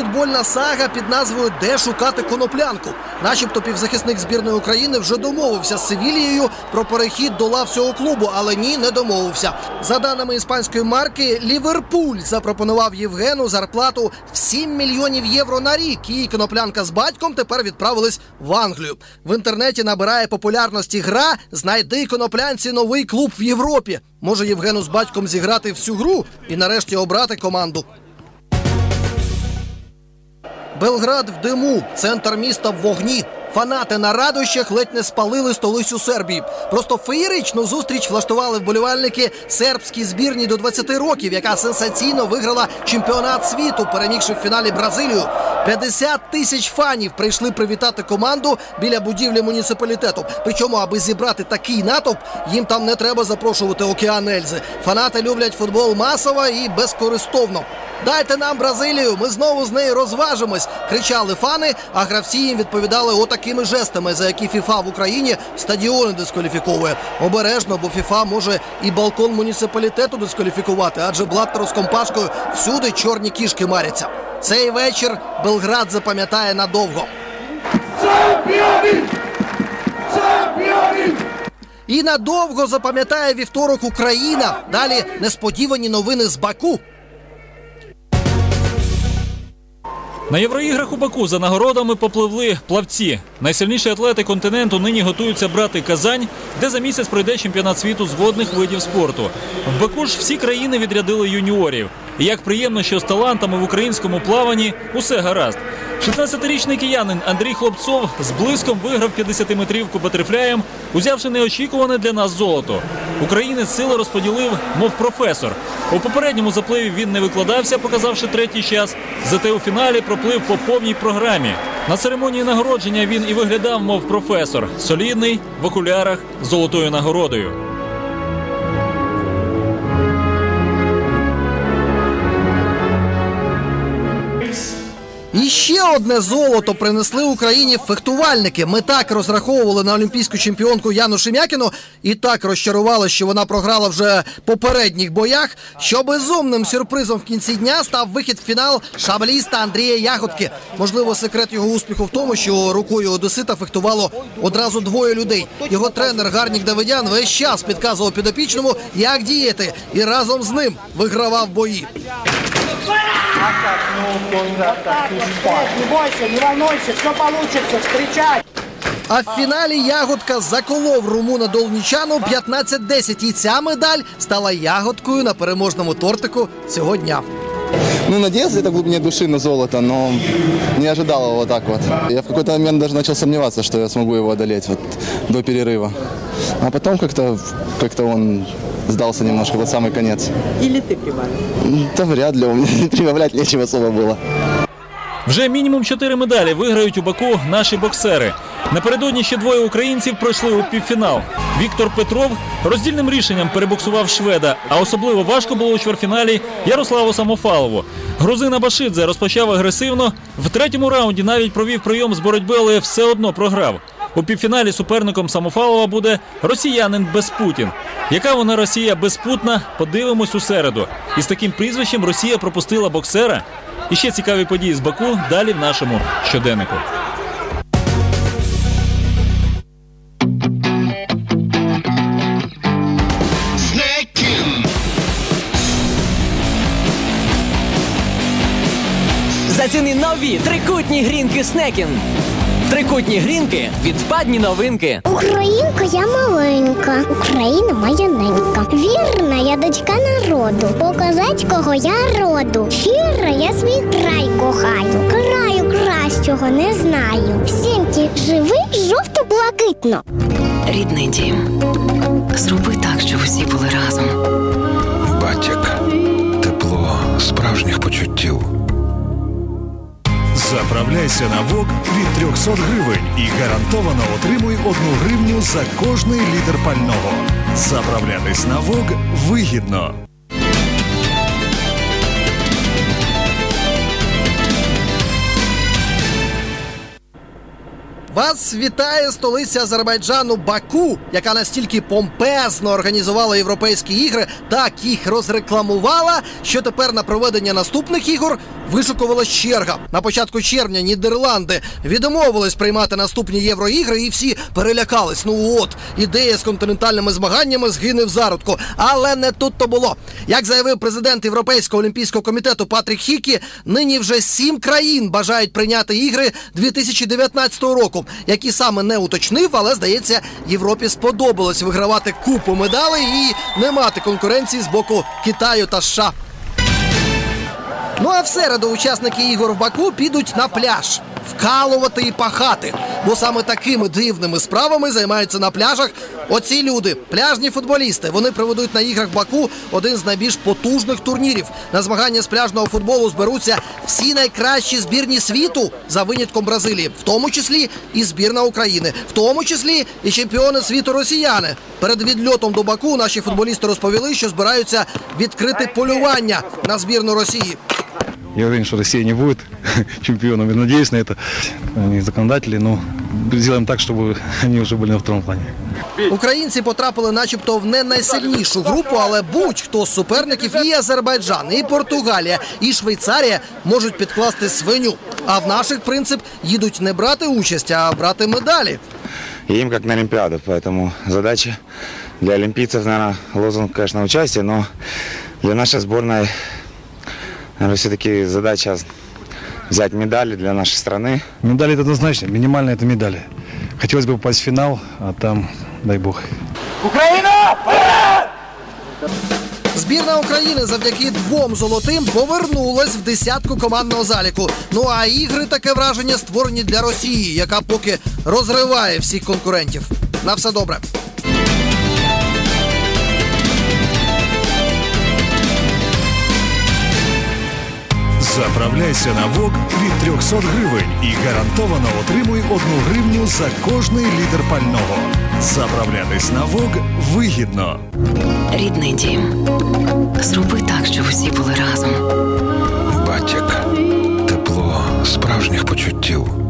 футбольна сага під назвою Де шукати коноплянку. Начебто півзахисник збірної України вже домовився з Севілією про перехід до лав цього клубу, але ні, не домовився. За даними іспанської марки, Ліверпуль запропонував Євгену зарплату в 7 мільйонів євро на рік. І коноплянка з батьком тепер відправились в Англію. В інтернеті набирає популярності гра Знайди коноплянці новий клуб в Європі. Може Євгену з батьком зіграти всю гру і нарешті обрати команду. Белград в диму, центр міста в вогні. Фанати на радощах ледь не спалили столицю Сербії. Просто феєричну зустріч влаштували вболівальники сербській збірні до 20 років, яка сенсаційно виграла чемпіонат світу, перемігши в фіналі Бразилію. 50 тисяч фанів прийшли привітати команду біля будівлі муніципалітету. Причому, аби зібрати такий натовп, їм там не треба запрошувати океан Ельзи. Фанати люблять футбол масово і безкористовно. Дайте нам Бразилію, ми знову з нею розважимось. Кричали фани, а гравці їм відповідали отакими жестами, за які ФІФА в Україні стадіони дискваліфіковує. Обережно, бо ФІФА може і балкон муніципалітету дискваліфікувати, адже Блаттер з компашкою всюди чорні кішки маряться. Цей вечір Белград запам'ятає надовго. Чемпіони! Чемпіони! І надовго запам'ятає вівторок Україна. Далі несподівані новини з Баку. На євроіграх у Баку за нагородами попливли плавці. Найсильніші атлети континенту нині готуються брати Казань, де за місяць пройде чемпіонат світу з водних видів спорту. В Баку ж всі країни відрядили юніорів. І як приємно, що з талантами в українському плаванні усе гаразд. 16-річний киянин Андрій Хлопцов з блиском виграв 50-метрівку батерфляєм, узявши неочікуване для нас золото. Українець сили розподілив, мов професор. У попередньому запливі він не викладався, показавши третій час. Зате у фіналі проплив по повній програмі. На церемонії нагородження він і виглядав, мов професор, солідний, в окулярах, з золотою нагородою. І ще одне золото принесли Україні фехтувальники. Ми так розраховували на олімпійську чемпіонку Яну Шем'якіну і так розчарували, що вона програла вже попередніх боях. Що безумним сюрпризом в кінці дня став вихід в фінал шабліста Андрія Ягодки. Можливо, секрет його успіху в тому, що рукою Одесита фехтувало одразу двоє людей. Його тренер Гарнік Давидян весь час підказував підопічному, як діяти, і разом з ним вигравав бої. Не бойся, не волнуйся, все получится, встречай. А в фіналі ягодка заколов румуна Долнічану 15-10. І ця медаль стала ягодкою на переможному тортику цього дня. Ну, надеялся где-то в глубине души на золото, но не ожидал его вот так вот. Я в какой-то момент даже начал сомневаться, что я смогу его одолеть вот до перерыва. А потом как-то как он сдался немножко под самый конец. Или ты прибавил? Да вряд ли, у меня прибавлять нечего особо было. Вже мінімум чотири медалі виграють у Баку наші боксери. Напередодні ще двоє українців пройшли у півфінал. Віктор Петров роздільним рішенням перебоксував шведа, а особливо важко було у чвертьфіналі Ярославу Самофалову. Грузин Абашидзе розпочав агресивно. В третьому раунді навіть провів прийом з боротьби, але все одно програв. У півфіналі суперником Самофалова буде росіянин Безпутін. Яка вона Росія безпутна? Подивимось у середу. І з таким прізвищем Росія пропустила боксера. І ще цікаві події з Баку далі в нашому щоденнику. Заціни нові трикутні грінки Снекін. Трикутні грінки відпадні новинки. Українка я маленька, Україна моя ненька. Вірна я дочка народу, бо козацького я роду. Щиро я свій край кохаю, краю кращого не знаю. Всім живи жовто-блакитно. Рідний дім. Зроби так, щоб усі були разом. Батяк. Тепло справжніх почуттів. Заправляйся на ВОК від 300 гривень і гарантовано отримуй одну гривню за кожний літр пального. Заправлятись на ВОК вигідно. Вас вітає столиця Азербайджану Баку, яка настільки помпезно організувала європейські ігри, так їх розрекламувала, що тепер на проведення наступних ігор вишукувалась черга. На початку червня Нідерланди відмовились приймати наступні євроігри, і всі перелякались. Ну от ідея з континентальними змаганнями згине в зародку. Але не тут то було. Як заявив президент Європейського олімпійського комітету Патрік Хікі, нині вже сім країн бажають прийняти ігри 2019 року, які саме не уточнив, але здається, Європі сподобалось вигравати купу медалей і не мати конкуренції з боку Китаю та США. Ну а в середу учасники ігор в Баку підуть на пляж вкалувати і пахати. Бо саме такими дивними справами займаються на пляжах оці люди, пляжні футболісти. Вони проведуть на іграх Баку один з найбільш потужних турнірів. На змагання з пляжного футболу зберуться всі найкращі збірні світу за винятком Бразилії, в тому числі і збірна України, в тому числі і чемпіони світу росіяни. Перед відльотом до Баку наші футболісти розповіли, що збираються відкрити полювання на збірну Росії. Я уверен, что Россия не будет чемпионом. Я надеюсь на это. Они законодатели, но сделаем так, чтобы они уже были на втором плане. Українці потрапили, начебто, в не найсильнішу групу, але будь-хто з суперників і Азербайджан, і Португалія, і Швейцарія можуть підкласти свиню. А в наших принцип їдуть не брати участь, а брати медалі. Им как на Олимпиаду, поэтому задача для олимпийцев, наверное, лозунг, конечно, участие, но для нашей сборной, наверное, все-таки задача взять медали для нашей страны. Медали это однозначно. Минимально это медали. Хотелось бы попасть в финал, а там, дай бог. Україна! Вперед! Збірна України завдяки двом золотим повернулась в десятку командного заліку. Ну а ігри таке враження створені для Росії, яка поки розриває всіх конкурентів. На все добре. Заправляйся на ВОК від 300 гривень і гарантовано отримуй одну гривню за кожний літр пального. Заправлятись на ВОК вигідно. Рідний дім. Зроби так, щоб усі були разом. Батік. Тепло справжніх почуттів.